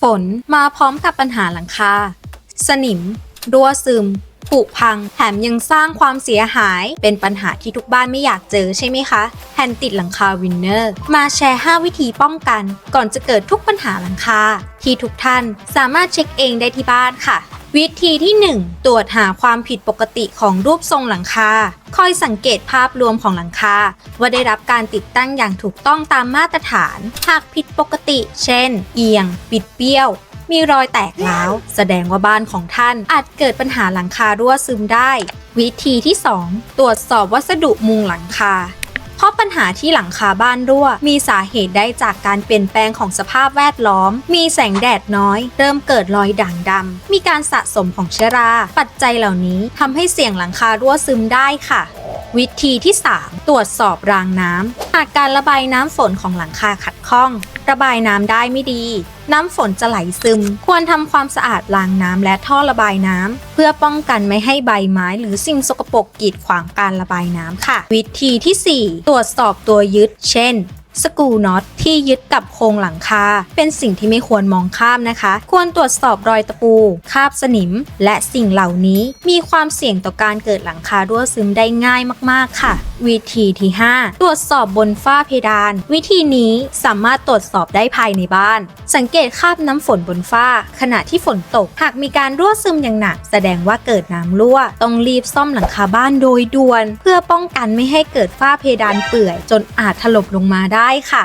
ฝนมาพร้อมกับปัญหาหลังคา สนิม รั่วซึม ผุพัง แถมยังสร้างความเสียหาย เป็นปัญหาที่ทุกบ้านไม่อยากเจอใช่ไหมคะ แผ่นติดหลังคาวินเนอร์ มาแชร์ 5 วิธีป้องกัน ก่อนจะเกิดทุกปัญหาหลังคา ที่ทุกท่านสามารถเช็คเองได้ที่บ้านค่ะ วิธีที่ 1 ตรวจหาความผิดปกติของรูปทรงหลังคา คอยสังเกตภาพรวมของหลังคา ว่าได้รับการติดตั้งอย่างถูกต้องตามมาตรฐาน หากผิดปกติ เช่น เอียง ปิดเบี้ยว มีรอยแตกร้าว แสดงว่าบ้านของท่านอาจเกิดปัญหาหลังคารั่วซึมได้ วิธีที่ 2 ตรวจสอบวัสดุมุงหลังคา ราะปัญหาที่หลังคาบ้านรั่ว มีสาเหตุได้จากการเปลี่ยนแปลงของสภาพแวดล้อม มีแสงแดดน้อย เริ่มเกิดรอยด่างดำมีการสะสมของเชื้อรา ปัจจัยเหล่านี้ทำให้เสี่ยงหลังคารั่วซึมได้ค่ะ วิธีที่ 3 ตรวจสอบรางน้ำหากการระบายน้ำฝนของหลังคาขัดข้อง ระบายน้ำได้ไม่ดี น้ำฝนจะไหลซึม ควรทำความสะอาดรางน้ำและท่อระบายน้ำเพื่อป้องกันไม่ให้ใบไม้หรือสิ่งสกปรกกีดขวางการระบายน้ำค่ะ วิธีที่ 4 ตรวจสอบตัวยึด เช่น สกูน็อต ที่ยึดกับโครงหลังคา เป็นสิ่งที่ไม่ควรมองข้ามนะคะ ควรตรวจสอบรอยตะปู คาบสนิม และสิ่งเหล่านี้มีความเสี่ยงต่อการเกิดหลังคารั่วซึมได้ง่ายมากๆค่ะ วิธีที่ 5 ตรวจสอบบนฝ้าเพดาน วิธีนี้สามารถตรวจสอบได้ภายในบ้าน สังเกตคราบน้ำฝนบนฝ้า ขณะที่ฝนตก หากมีการรั่วซึมอย่างหนัก แสดงว่าเกิดน้ำรั่ว ต้องรีบซ่อมหลังคาบ้านโดยด่วน เพื่อป้องกันไม่ให้เกิดฝ้าเพดานเปื่อย จนอาจถล่มลงมาได้ค่ะ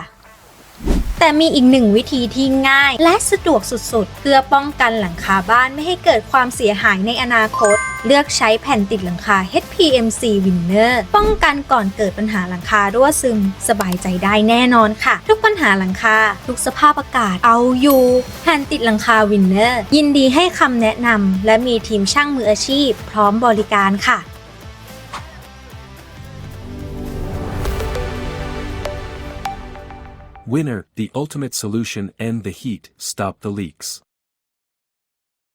แต่มีอีกหนึ่งวิธีที่ง่าย และสะดวกสุดๆ เพื่อป้องกันหลังคาบ้านไม่ให้เกิดความเสียหายในอนาคต เลือกใช้แผ่นติดหลังคา HPMC Winner ป้องกันก่อนเกิดปัญหาหลังคารั่วซึม สบายใจได้แน่นอนค่ะ ทุกปัญหาหลังคา ทุกสภาพอากาศเอาอยู่แผ่นติดหลังคา Winner ยินดีให้คำแนะนำและมีทีมช่างมืออาชีพ พร้อมบริการค่ะ Winner, the ultimate solution end the heat, stop the leaks.